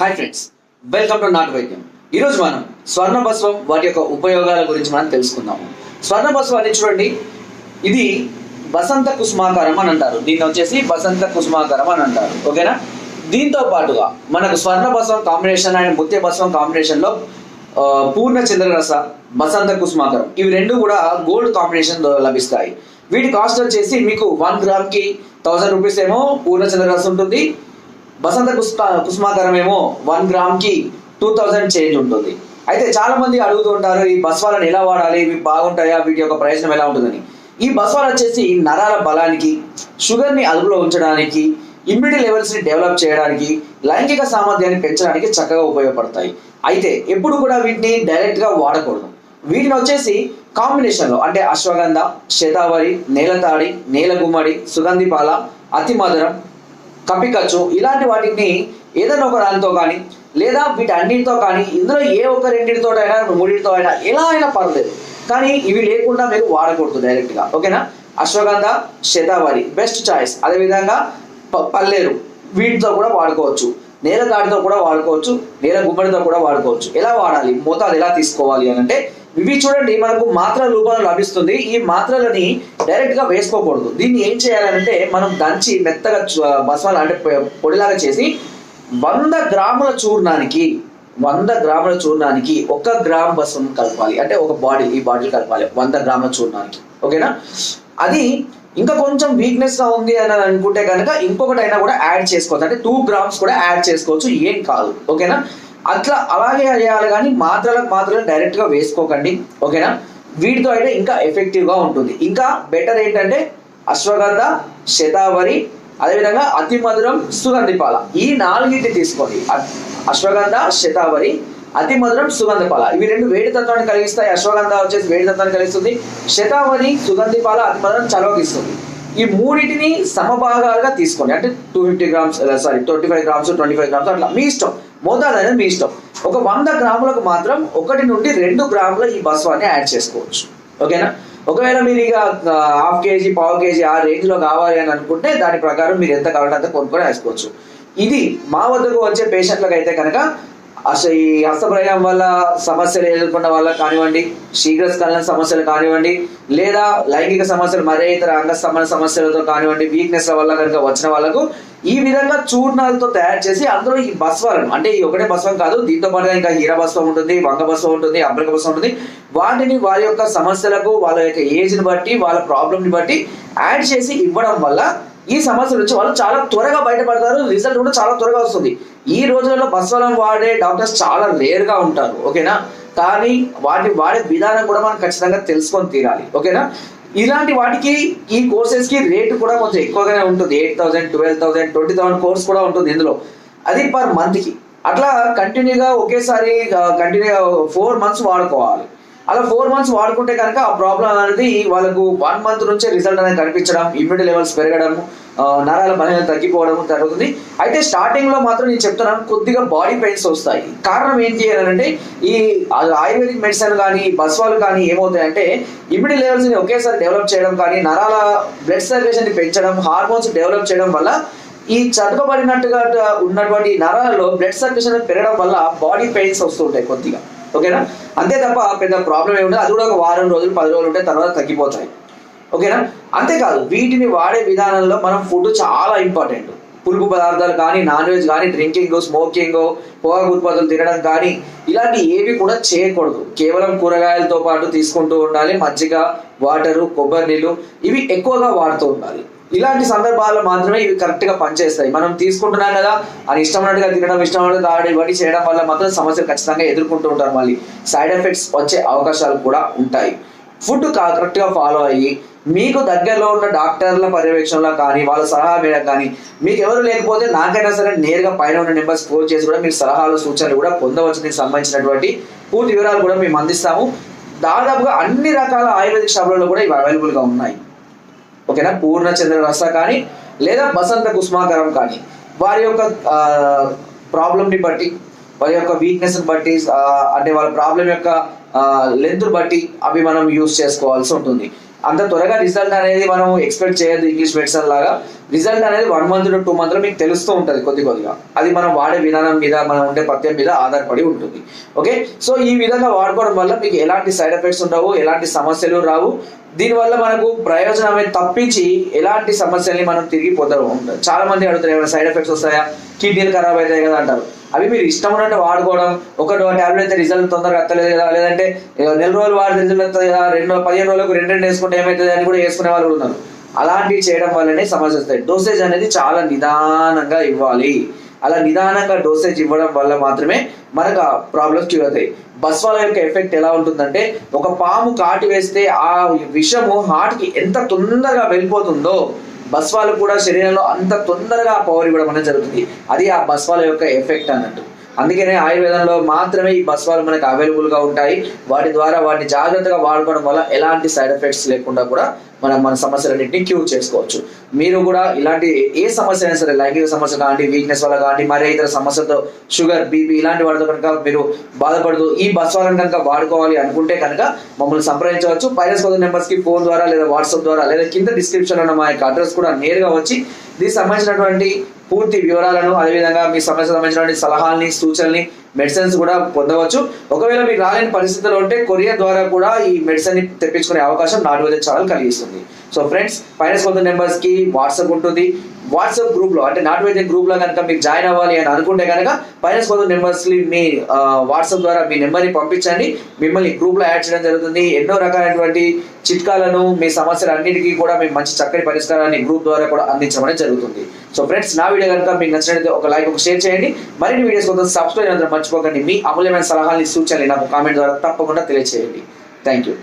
Hi friends welcome to నాటు వైద్యం ఈరోజు మనం స్వర్ణ భస్వం వాటి యొక్క ఉపయోగాల గురించి మనం తెలుసుకుందాము. స్వర్ణ భస్వం అని చూడండి ఇది వసంత కుసుమాకారం అని అంటారు. దీన్ని వచ్చేసి వసంత కుసుమాకారం అని అంటారు. ఓకేనా దీంతో పాటుగా మనకు స్వర్ణ భస్వం కాంబినేషన్ అండ్ ముత్య భస్వం కాంబినేషన్లో పూర్ణ చంద్రరస వసంత కుసుమాకరం ఇవి రెండు కూడా గోల్డ్ కాంబినేషన్ లభిస్తాయి. వీటి కాస్ట్ వచ్చేసి మీకు వన్ గ్రామ్కి థౌసండ్ రూపీస్ ఏమో పూర్ణ చంద్రరస ఉంటుంది. బసంత కుస్మా కుసుమాకరం ఏమో వన్ గ్రామ్కి టూ థౌజండ్ చేంజ్ ఉంటుంది. అయితే చాలా మంది అడుగుతుంటారు ఈ బస్వాలను ఎలా వాడాలి ఇవి బాగుంటాయా వీటి యొక్క ప్రయోజనం ఎలా ఉంటుందని. ఈ బస్వాలు వచ్చేసి నరాల బలానికి షుగర్ని అదుపులో ఉంచడానికి ఇమ్యూనిటీ లెవెల్స్ని డెవలప్ చేయడానికి లైంగిక సామర్థ్యాన్ని పెంచడానికి చక్కగా ఉపయోగపడతాయి. అయితే ఎప్పుడు కూడా వీటిని డైరెక్ట్గా వాడకూడదు. వీటిని వచ్చేసి కాంబినేషన్లో అంటే అశ్వగంధ శతావరి నేలతాడి నేల గుమ్మడి అతిమధురం కప్పికచ్చు. ఇలాంటి వాటిని ఏదైనా ఒక దానితో కానీ లేదా వీటి అన్నింటితో కానీ ఇందులో ఏ ఒక్క రెండింటితో అయినా మూడింటితో అయినా ఎలా అయినా పర్లేదు కానీ ఇవి లేకుండా మీరు వాడకూడదు డైరెక్ట్గా ఓకేనా? Ashwagandha shatavari best choice. అదేవిధంగా ప- పల్లేరు వీటితో కూడా వాడుకోవచ్చు. నేల తాడితో కూడా వాడుకోవచ్చు నేల గుమ్మడితో కూడా వాడుకోవచ్చు. ఎలా వాడాలి? మోతాదు ఎలా తీసుకోవాలి అని అంటే ఇవి చూడండి మనకు మాత్ర రూపంలో లభిస్తుంది. ఈ మాత్రలని డైరెక్ట్గా వేసుకోకూడదు. దీన్ని ఏం చేయాలంటే మనం దంచి మెత్తగా చు- బస్మాలు అంటే పొ- పొడిలాగా చేసి వంద గ్రాముల చూర్ణానికి వంద గ్రాముల చూర్ణానికి ఒక గ్రామ్ బస్వం కలపాలి. అంటే ఒక బాటిల్ ఈ బాటిల్ కలపాలి. వంద గ్రాముల చూర్ణానికి. ఓకేనా? అది ఇంకా కొంచెం వీక్నెస్గా ఉంది అని అనుకుంటే కనుక ఇంకొకటి అయినా కూడా యాడ్ చేసుకోవచ్చు. అంటే టూ గ్రామ్స్ కూడా యాడ్ చేసుకోవచ్చు. ఏం కాదు. ఓకేనా? అట్లా అలాగే చేయాలి కానీ మాత్రలకు మాత్రలు డైరెక్ట్గా వేసుకోకండి. ఓకేనా? వీటితో అయితే ఇంకా ఎఫెక్టివ్గా ఉంటుంది. ఇంకా బెటర్ ఏంటంటే అశ్వగంధ శతావరి అదేవిధంగా అతి మధురం సుగంధిపాల ఈ నాలుగింటి తీసుకోండి. అశ్వగంధ శతావరి అతి మధురం సుగంధ పాల. ఇవి రెండు వేడి తత్వాన్ని కలిగిస్తాయి. అశ్వగంధ వచ్చేసి వేడి తత్వాన్ని కలిగిస్తుంది. శతావని సుగంధి పాల అతి మధురం చలవకిస్తుంది ఈ మూడింటిని సమభాగాలుగా తీసుకోండి. అంటే two fifty grams sorry twenty five grams twenty five grams అట్లా. మీ ఇష్టం. మోతాదు అనేది మీ ఇష్టం. ఒక వంద గ్రాములకు మాత్రం ఒకటి నుండి రెండు గ్రాముల ఈ బస్వాన్ని యాడ్ చేసుకోవచ్చు. ఓకేనా? ఒకవేళ మీరు ఇక హాఫ్ కేజీ పావు కేజీ ఆ రేంజ్లో కావాలి అని అనుకుంటే దాని ప్రకారం మీరు ఎంత కావాలంటే అంత కొనుక్కొని వేసుకోవచ్చు. ఇది మా వద్దకు వచ్చే పేషెంట్లకు అయితే కనుక అసలు ఈ హస్తప్రయాణం వల్ల సమస్యలు ఎదుర్కొన్న వాళ్ళకి కానివ్వండి శీఘ్రస్ఖలన సమస్యలు కానివ్వండి లేదా లైంగిక సమస్యలు మరే ఇతర అంగ సంబంధ సమస్యలతో కానివ్వండి వీక్నెస్ వల్ల కనుక వచ్చిన వాళ్ళకు ఈ విధంగా చూర్ణాలతో తయారు చేసి అందులో ఈ భస్వరం అంటే ఈ ఒకటే భస్వం కాదు దీంతో పాటుగా ఇంకా హీర భస్వం ఉంటుంది వంగ భస్వం ఉంటుంది అబ్రక భస్వం ఉంటుంది. వాటిని వారి యొక్క సమస్యలకు వాళ్ళ యొక్క ఏజ్ని బట్టి వాళ్ళ ప్రాబ్లమ్ని బట్టి యాడ్ చేసి ఇవ్వడం వల్ల ఈ సమస్య నుంచి వాళ్ళు చాలా త్వరగా బయటపడతారు రిజల్ట్ కూడా చాలా త్వరగా వస్తుంది. ఈ రోజులలో బస్వలం వాడే డాక్టర్స్ చాలా రేర్గా ఉంటారు ఓకేనా? కానీ వాటి వాడే విధానం కూడా మనం ఖచ్చితంగా తెలుసుకొని తీరాలి ఓకేనా? ఇలాంటి వాటికి ఈ కోర్సెస్కి రేటు కూడా కొంచెం ఎక్కువగానే ఉంటుంది. Eight thousand twelve thousand twenty thousand course కూడా ఉంటుంది ఇందులో. అది పర్ మంత్కి. అట్లా కంటిన్యూగా ఒకేసారి కంటిన్యూగా ఫోర్ మంత్స్ వాడుకోవాలి. అలా ఫోర్ మంత్స్ వాడుకుంటే కనుక ఆ ప్రాబ్లం అనేది వాళ్ళకు వన్ మంత్ నుంచే రిజల్ట్ అనేది కనిపించడం ఇమ్యూనిటీ లెవెల్స్ పెరగడం నరాల బలహీనత తగ్గిపోవడం జరుగుతుంది. అయితే స్టార్టింగ్లో మాత్రం నేను చెప్తున్నాను కొద్దిగా బాడీ పెయిన్స్ వస్తాయి. కారణం ఏంటి అని అంటే ఈ ఆయుర్వేదిక్ మెడిసిన్ కానీ బస్వాలు కానీ ఏమవుతాయంటే ఇమ్యూనిటీ లెవెల్స్ని ఒకేసారి డెవలప్ చేయడం కానీ నరాల బ్లడ్ సర్క్యులేషన్ని పెంచడం హార్మోన్స్ డెవలప్ చేయడం వల్ల ఈ చదవబడినట్టుగా ఉన్నటువంటి నరాలలో బ్లడ్ సర్క్యులేషన్ పెరగడం వల్ల బాడీ పెయిన్స్ వస్తుంటాయి కొద్దిగా. ఓకేనా? అంతే తప్ప పెద్ద ప్రాబ్లం ఏమి అది కూడా ఒక వారం రోజులు పది రోజులు ఉంటే తర్వాత తగ్గిపోతాయి. ఓకేనా? అంతేకాదు వీటిని వాడే విధానంలో మనం ఫుడ్ చాలా ఇంపార్టెంట్. పులుపు పదార్థాలు కానీ నాన్ వెజ్ కానీ డ్రింకింగ్ స్మోకింగ్ పొగాకు ఉత్పత్తులు తినడం కానీ ఇలాంటి ఏవి కూడా చేయకూడదు. కేవలం కూరగాయలతో పాటు తీసుకుంటూ ఉండాలి మజ్జిగ వాటరు కొబ్బరి నీళ్ళు ఇవి ఎక్కువగా వాడుతూ ఉండాలి. ఇలాంటి సందర్భాల్లో మాత్రమే ఇవి కరెక్ట్గా పనిచేస్తాయి. మనం తీసుకుంటున్నాం కదా అని ఇష్టమైనట్టుగా తినడం ఇష్టమైనట్టుగా తాగడం ఇవన్నీ చేయడం వల్ల మాత్రం సమస్యలు ఖచ్చితంగా ఎదుర్కొంటూ ఉంటారు మళ్ళీ. సైడ్ ఎఫెక్ట్స్ వచ్చే అవకాశాలు కూడా ఉంటాయి. ఫుడ్ కరెక్ట్గా ఫాలో అయ్యి మీకు దగ్గరలో ఉన్న డాక్టర్ల పర్యవేక్షణలో కానీ వాళ్ళ సలహా వేయడం కానీ మీకు ఎవరు లేకపోతే నాకైనా సరే నేరుగా పైన ఉన్న నెంబర్స్ ఫోన్ చేసి కూడా మీరు సలహాలు సూచనలు కూడా పొందవచ్చు. దీనికి సంబంధించినటువంటి పూర్తి వివరాలు కూడా మేము అందిస్తాము. దాదాపుగా అన్ని రకాల ఆయుర్వేదిక్ షాపులలో కూడా ఇవి అవైలబుల్గా ఉన్నాయి. ఓకేనా? పూర్ణచంద్ర రస కానీ లేదా బసంత కుస్మాకరం కానీ. వారి యొక్క ప్రాబ్లమ్ని బట్టి వారి యొక్క వీక్నెస్ బట్టి అంటే వాళ్ళ ప్రాబ్లం యొక్క లెంత్ బట్టి అవి మనం యూస్ చేసుకోవాల్సి ఉంటుంది. అంత త్వరగా రిజల్ట్ అనేది మనం ఎక్స్పెక్ట్ చేయదు ఇంగ్లీష్ మెడిసిన్ లాగా. రిజల్ట్ అనేది వన్ మంత్ టు టూ మంత్లో మీకు తెలుస్తూ ఉంటుంది కొద్ది కొద్దిగా. అది మనం వాడే విధానం మీద మనం ఉండే పథ్యం మీద ఆధారపడి ఉంటుంది. ఓకే సో ఈ విధంగా వాడుకోవడం వల్ల మీకు ఎలాంటి సైడ్ ఎఫెక్ట్స్ ఉండవు ఎలాంటి సమస్యలు రావు. దీనివల్ల మనకు ప్రయోజనమే తప్పించి ఎలాంటి సమస్యల్ని మనం తిరిగి పొందడం ఉంటుంది చాలా మంది అడుగుతారు ఏమైనా సైడ్ ఎఫెక్ట్స్ వస్తాయా? కిడ్నీలు ఖరాబ్ అవుతాయి కదా అంటారు. అవి మీరు ఇష్టం ఉన్నట్టు వాడుకోవడం ఒక టాబ్లెట్ అయితే రిజల్ట్ తొందరగా వస్తలేదు కదా లేదంటే నెల రోజులు వాడితే రిజల్ట్ వస్తుంది కదా రెండు పదిహేను రోజులకు రెండు రెండు వేసుకుంటే ఏమవుతుంది అని కూడా వేసుకునే వాళ్ళు ఉన్నారు. అలాంటివి చేయడం వల్లనే సమస్య వస్తాయి. డోసేజ్ అనేది చాలా నిదానంగా ఇవ్వాలి. అలా నిదానంగా డోసేజ్ ఇవ్వడం వల్ల మాత్రమే మనకు ఆ ప్రాబ్లమ్స్ క్యూర్ అవుతాయి. బస్వాల యొక్క ఎఫెక్ట్ ఎలా ఉంటుందంటే ఒక పాము కాటి వేస్తే ఆ విషము హార్ట్కి ఎంత తొందరగా వెళ్ళిపోతుందో బస్వాలు కూడా శరీరంలో అంత తొందరగా పవర్ ఇవ్వడం అనేది జరుగుతుంది. అది ఆ బస్వాల యొక్క ఎఫెక్ట్ అన్నట్టు. అందుకనే ఆయుర్వేదంలో మాత్రమే ఈ బస్వాలు మనకు అవైలబుల్గా ఉంటాయి. వాటి ద్వారా వాటిని జాగ్రత్తగా వాడుకోవడం వల్ల ఎలాంటి సైడ్ ఎఫెక్ట్స్ లేకుండా కూడా మనం మన సమస్యలన్నింటినీ క్యూర్ చేసుకోవచ్చు. మీరు కూడా ఇలాంటి ఏ సమస్య అయినా సరే లైంగిక సమస్య కానీ వీక్నెస్ వల్ల కానీ మరే ఇతర సమస్యలతో షుగర్ బీపీ ఇలాంటి వాటితో కనుక మీరు బాధపడుతూ ఈ బస్వాలను కనుక వాడుకోవాలి అనుకుంటే కనుక మమ్మల్ని సంప్రదించవచ్చు. పైరస్ సోదరు నెంబర్స్కి ఫోన్ ద్వారా లేదా వాట్సాప్ ద్వారా లేదా కింద డిస్క్రిప్షన్ ఉన్న మా యొక్క అడ్రస్ కూడా నేరుగా వచ్చి దీనికి సంబంధించినటువంటి పూర్తి వివరాలను అదేవిధంగా మీ సమస్య సంబంధించినటువంటి సలహాలని సూచనల్ని మెడిసిన్స్ కూడా పొందవచ్చు. ఒకవేళ మీకు రాలేని పరిస్థితుల్లో ఉంటే కొరియర్ ద్వారా కూడా ఈ మెడిసిన్ని తెప్పించుకునే అవకాశం నాటు వైద్య ఛానల్ కలిగిస్తుంది. సో ఫ్రెండ్స్ ఫైనాన్స్ కొంత నెంబర్స్కి వాట్సాప్ ఉంటుంది. వాట్సాప్ గ్రూప్లో అంటే నాట్ వైద్యం గ్రూప్లో కనుక మీకు జాయిన్ అవ్వాలి అని అనుకుంటే కనుక ఫైనాన్స్ కొంత నెంబర్స్ మీ వాట్సాప్ ద్వారా మీ నెంబర్ని పంపించండి. మిమ్మల్ని గ్రూప్లో యాడ్ చేయడం జరుగుతుంది. ఎన్నో రకాలైనటువంటి చిట్కాలను మీ సమస్యలు అన్నిటికీ కూడా మేము మంచి చక్కటి పరిష్కారాన్ని గ్రూప్ ద్వారా కూడా అందించడం జరుగుతుంది. సో ఫ్రెండ్స్ నా వీడియో కనుక మీకు నచ్చినట్లయితే ఒక లైక్ ఒక షేర్ చేయండి. మరిన్ని వీడియోస్ కోసం సబ్స్క్రైబ్ అందరూ మర్చిపోకండి. మీ అమూల్యమైన సలహాలని సూచనలు నాకు కామెంట్ ద్వారా తప్పకుండా తెలియజేయండి థ్యాంక్ యూ